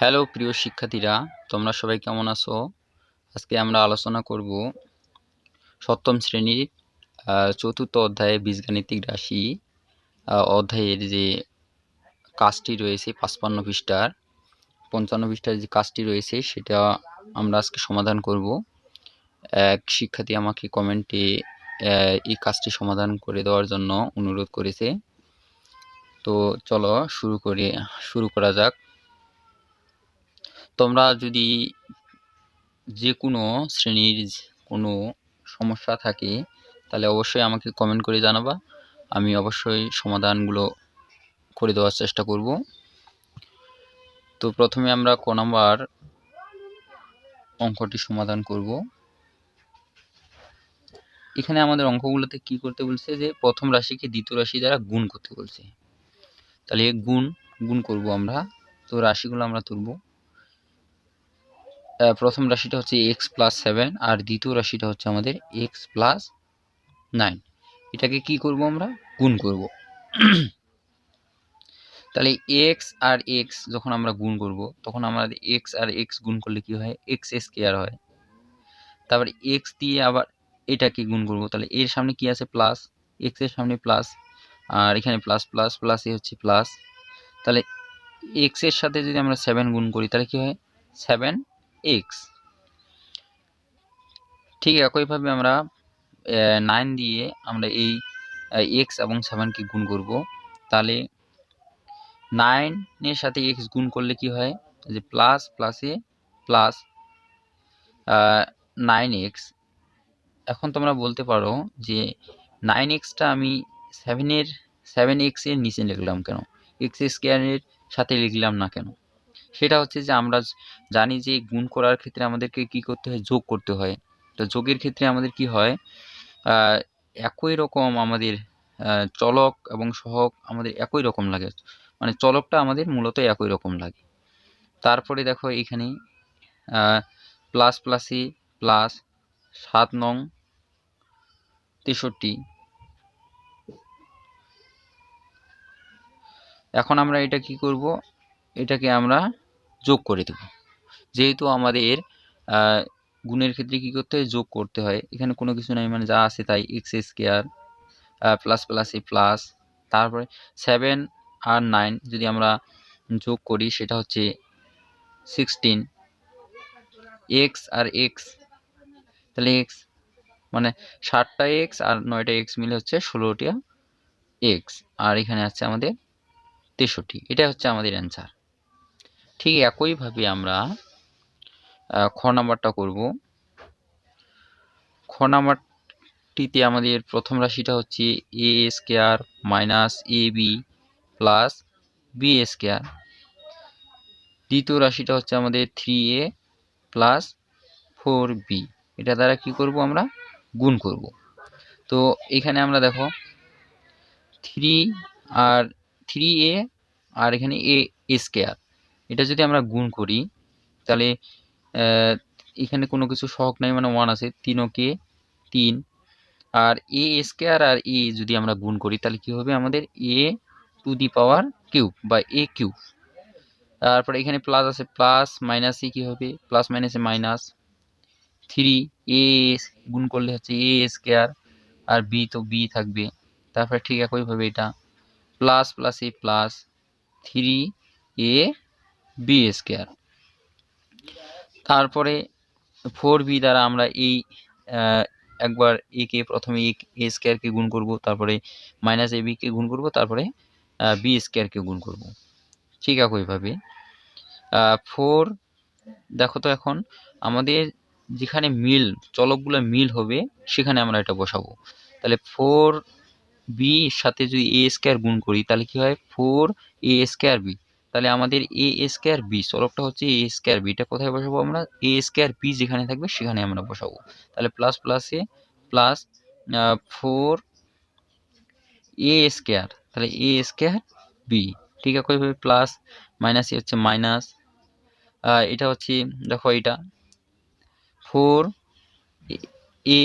Hello, প্রিয় শিক্ষার্থীরা, তোমরা সবাই কেমন আছো? আজকে আমরা আলোচনা করব সপ্তম শ্রেণির চতুর্থ অধ্যায়ে বীজগাণিতিক রাশি অধ্যায়ের যে কাজটি রয়েছে পাঁচপান্ন পৃষ্ঠার, পঞ্চান্ন পৃষ্ঠার যে কাজটি রয়েছে সেটা আমরা আজকে সমাধান করব। এক শিক্ষার্থী আমাকে কমেন্টে এই কাজটি সমাধান করে দেওয়ার জন্য অনুরোধ করেছে। তো চলো শুরু করে, শুরু করা যাক। তোমরা যদি যে কোনো শ্রেণির কোনো সমস্যা থাকে, তাহলে অবশ্যই আমাকে কমেন্ট করে জানাবা। আমি অবশ্যই সমাধানগুলো করে দেওয়ার চেষ্টা করব। তো প্রথমে আমরা ক নাম্বার অঙ্কটি সমাধান করব। এখানে আমাদের অঙ্কগুলোতে কি করতে বলছে যে, প্রথম রাশিকে দ্বিতীয় রাশি দ্বারা গুণ করতে বলছে। তাহলে গুণ গুণ করব আমরা। তো রাশিগুলো আমরা তুলব। প্রথম রাশিটা হচ্ছে এক্স প্লাস সেভেন আর দ্বিতীয় রাশিটা হচ্ছে আমাদের এক্স প্লাস নাইন এটাকে কি করব আমরা? গুণ করব। তাহলে এক্স আর এক্স যখন আমরা গুণ করব, তখন আমাদের এক্স আর এক্স গুণ করলে কি হয়? এক্স স্কোয়ার হয়। তারপরে এক্স দিয়ে আবার এটাকে গুণ করব। তাহলে এর সামনে কি আছে? প্লাস এক্সের সামনে প্লাস আর এখানে প্লাস প্লাস প্লাস এ হচ্ছে প্লাস তাহলে এক্সের সাথে যদি আমরা সেভেন গুণ করি, তাহলে কি হয়? Seven X. ঠিক একইভাবে আমরা নাইন দিয়ে আমরা এই এক্স এবং সেভেনকে গুণ করব। তাহলে নাইনের সাথে এক্স গুণ করলে কি হয়? যে প্লাস প্লাসে প্লাস নাইন এক্স। এখন তোমরা বলতে পারো যে নাইন এক্সটা আমি সেভেনের সেভেন এক্সের নিচে লিখলাম কেন? এক্স স্কোয়ারের সাথে লিখলাম না কেন? সেটা হচ্ছে যে আমরা জানি যে গুণ করার ক্ষেত্রে আমাদেরকে কি করতে হয়? যোগ করতে হয়। তো যোগের ক্ষেত্রে আমাদের কি হয়? একই রকম আমাদের চলক এবং সহক আমাদের একই রকম লাগে। মানে চলকটা আমাদের মূলত একই রকম লাগে। তারপরে দেখো এখানে প্লাস প্লাসে প্লাস সাত নং তেষট্টি। এখন আমরা এটা কি করব? এটাকে আমরা যোগ করে দেব। যেহেতু আমাদের গুণের ক্ষেত্রে কী করতে হয়? যোগ করতে হয়। এখানে কোনো কিছু নাই মানে যা আছে তাই। X square plus plus A plus তারপরে সেভেন আর নাইন যদি আমরা যোগ করি, সেটা হচ্ছে সিক্সটিন এক্স আর এক্স তাহলে এক্স মানে ষাটটা এক্স আর নয়টা এক্স মিলে হচ্ছে ষোলোটা এক্স আর এখানে আছে আমাদের তেষট্টি। এটা হচ্ছে আমাদের অ্যান্সার ঠিক একইভাবে আমরা খ নাম্বারটা করব। খ নাম্বারটিতে আমাদের প্রথম রাশিটা হচ্ছে A square minus A B plus B square দ্বিতীয় রাশিটা হচ্ছে আমাদের three A plus four B এটা দ্বারা কি করব আমরা? গুণ করব। তো এখানে আমরা দেখো থ্রি আর থ্রি এ আর এখানে এ স্কোয়ার এটা যদি আমরা গুণ করি, তাহলে এখানে কোনো কিছু সহক নাই মানে ওয়ান আছে তিনকে তিন। আর এ স্কোয়ার আর এ যদি আমরা গুণ করি, তাহলে কি হবে আমাদের? এ টু দি পাওয়ার কিউব বা এ কিউব তারপরে এখানে প্লাস আছে প্লাস মাইনাসে কি হবে? প্লাস মাইনাসে মাইনাস থ্রি এ গুণ করলে হচ্ছে এ স্কোয়ার আর বি তো বি থাকবে। তারপরে ঠিক একইভাবে এটা। Plus plus A plus three A B square তারপরে ফোর বি দ্বারা আমরা এই একবার এ কে প্রথমে এ স্কোয়ারকে গুণ করব, তারপরে মাইনাস এ বিকে গুণ করব, তারপরে বি স্কোয়ারকে গুণ করব। ঠিক একইভাবে ফোর দেখো তো এখন আমাদের যেখানে মিল, চলকগুলো মিল হবে, সেখানে আমরা এটা বসাবো। তাহলে ফোর বি সাথে যদি এ স্কোয়ার গুণ করি, তাহলে কি হয়? ফোর এ স্কোয়ার বি তাহলে আমাদের এ স্কোয়ার বি চলকটা হচ্ছে এ স্কোয়ার বিটা কোথায় বসাবো আমরা? এ স্কোয়ার বি যেখানে থাকবে সেখানে আমরা বসাবো। তাহলে plus plus plus four A square তাহলে এ স্কোয়ার বি ঠিক একইভাবে প্লাস মাইনাস এ হচ্ছে মাইনাস এটা হচ্ছে, দেখো এটা ফোর এ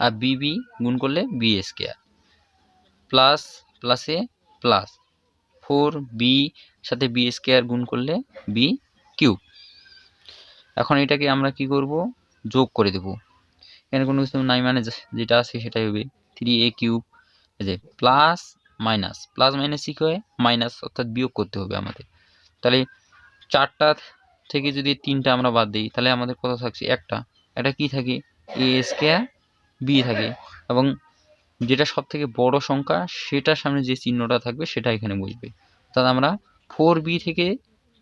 আর বি বি গুণ করলে বি স্কোয়ার প্লাস প্লাসে প্লাস ফোর, বি, সাথে বি স্কোয়ার গুণ করলে বি কিউব। এখন এটাকে আমরা কি করব? যোগ করে দেব। এখানে কোনো কিছু নাই মানে যেটা আছে সেটাই হবে। থ্রি এ কিউব যে প্লাস মাইনাস প্লাস মাইনাস কি হয়? মাইনাস অর্থাৎ বিয়োগ করতে হবে আমাদের। তাহলে চারটা থেকে যদি তিনটা আমরা বাদ দিই, তাহলে আমাদের কত থাকছে? একটা। এটা কি থাকে? এ স্কোয়ার বি থাকে। এবং যেটা সব থেকে বড় সংখ্যা, সেটার সামনে যে চিহ্নটা থাকবে, সেটা এখানে বসবে। অর্থাৎ আমরা ফোর বি থেকে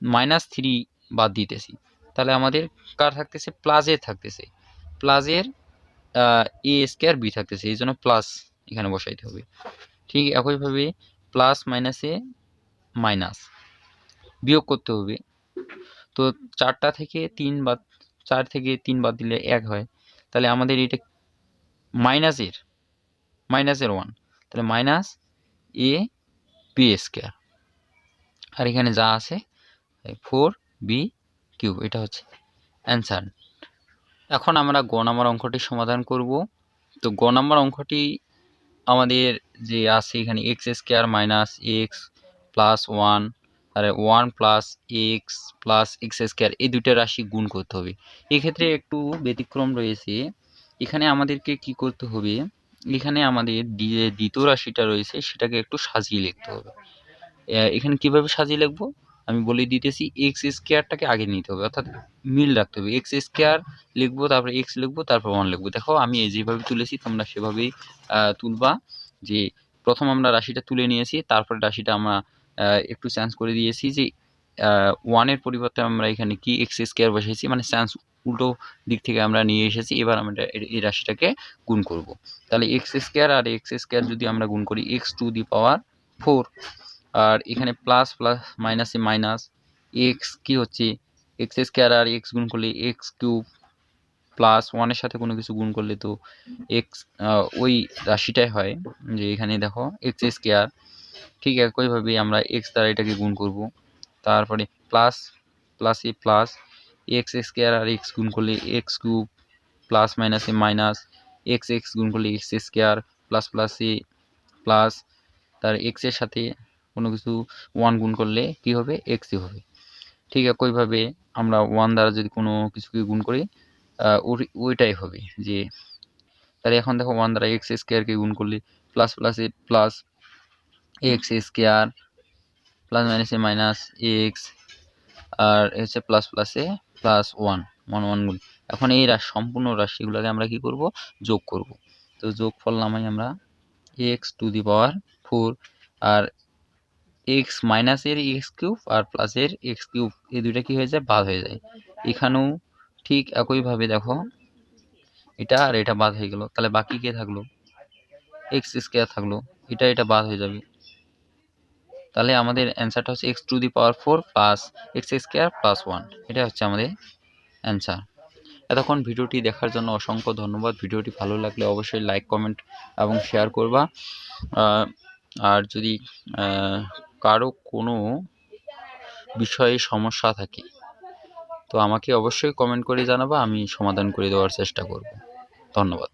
মাইনাস থ্রি বাদ দিতেছি। তাহলে আমাদের কার থাকতেছে? প্লাসের থাকতেছে। প্লাসের এ স্কোয়ার বি থাকতেছে। এই জন্য প্লাস এখানে বসাইতে হবে। ঠিক একইভাবে প্লাস মাইনাসে মাইনাস বিয়োগ করতে হবে। তো চারটা থেকে তিন বাদ, চার থেকে তিন বাদ দিলে এক হয়। তাহলে আমাদের এটা মাইনাসের মাইনাসের ওয়ান। তাহলে মাইনাস এ বি স্কোয়ার। আর এখানে যা আছে ফোর বি কিউব, এটা হচ্ছে অ্যান্সার। এখন আমরা গ নাম্বার অঙ্কটি সমাধান করব। তো গ নাম্বার অঙ্কটি আমাদের যে আছে এখানে X square minus X plus one আর one plus X plus X square, এই দুইটা রাশি গুণ করতে হবে। এক্ষেত্রে একটু ব্যতিক্রম রয়েছে। এখানে আমাদেরকে কি করতে হবে? এখানে আমাদের যে দ্বিতীয় রাশিটা রয়েছে, সেটাকে একটু সাজিয়ে লিখতে হবে। এখানে কীভাবে সাজিয়ে লিখব? আমি বলে দিতেছি এক্স স্কোয়ারটাকে আগে নিতে হবে, অর্থাৎ মিল রাখতে হবে। এক্স স্কোয়ার লিখব, তারপরে এক্স লিখব, তারপর ওয়ান লিখব। দেখো, আমি যেভাবে তুলেছি, তোমরা সেভাবেই তুলবা যে প্রথম আমরা রাশিটা তুলে নিয়েছি, তারপরে রাশিটা আমরা একটু চেঞ্জ করে দিয়েছি যে ওয়ানের পরিবর্তে আমরা এখানে কি এক্স স্কোয়ার বসেছি মানে চেঞ্জ উল্টো দিক থেকে আমরা নিয়ে এসেছি, এবার আমরা এই রাশিটাকে গুণ করব। তাহলে এক্স স্কোয়ার আর এক্স স্কোয়ার যদি আমরা গুণ করি X to the power four আর এখানে প্লাস প্লাস মাইনাসে মাইনাস এক্স কি হচ্ছে? এক্স স্কোয়ার আর এক্স গুণ করলে এক্স কিউব প্লাস ওয়ানের সাথে কোনো কিছু গুণ করলে তো এক্স ওই রাশিটাই হয়। যে এখানে দেখো এক্স স্কোয়ার ঠিক একইভাবে আমরা এক্স দ্বারা এটাকে গুণ করব। তারপরে প্লাস প্লাসে প্লাস এক্স স্কোয়ার আর এক্স গুণ করলে এক্স কিউব প্লাস মাইনাসে মাইনাস এক্স এক্স গুণ করলে এক্স স্কোয়ার প্লাস প্লাসে প্লাস তার এক্সের সাথে কোনো কিছু ওয়ান গুণ করলে কি হবে? এক্সই হবে। ঠিক একইভাবে আমরা ওয়ান দ্বারা যদি কোনো কিছুকে গুণ করি ওইটাই হবে যে, তাহলে এখন দেখো ওয়ান দ্বারা এক্স স্কোয়ারকে গুণ করলে প্লাস প্লাসে প্লাস এক্স স্কোয়ার প্লাস মাইনাসে মাইনাস এক্স আর হচ্ছে প্লাস প্লাসে প্লাস ওয়ান ওয়ান ওয়ান গুণ। এখন এই রাশি সম্পূর্ণ রাশিগুলোকে আমরা কি করব? যোগ করব। তো যোগ ফল নামাই আমরা X to the power four R X মাইনাসের এক্স কিউব আর প্লাসের এক্স কিউব এই দুইটা কি হয়ে যায়? বাদ হয়ে যায়। এখানেও ঠিক একইভাবে দেখো। এটা আর এটা বাদ হয়ে গেল। তাহলে বাকি কে থাকল? এক্স স্কোয়ার থাকল। এটা এটা বাদ হয়ে যাবে। তাহলে আমাদের অ্যান্সারটা হচ্ছে X to the power four plus X square plus one এটা হচ্ছে আমাদের অ্যান্সার এতক্ষণ ভিডিওটি দেখার জন্য অসংখ্য ধন্যবাদ। ভিডিওটি ভালো লাগলে অবশ্যই লাইক কমেন্ট এবং শেয়ার করবা। আর যদি কারও কোনো বিষয়ে সমস্যা থাকে, তো আমাকে অবশ্যই কমেন্ট করে জানাবা। আমি সমাধান করে দেওয়ার চেষ্টা করব। ধন্যবাদ।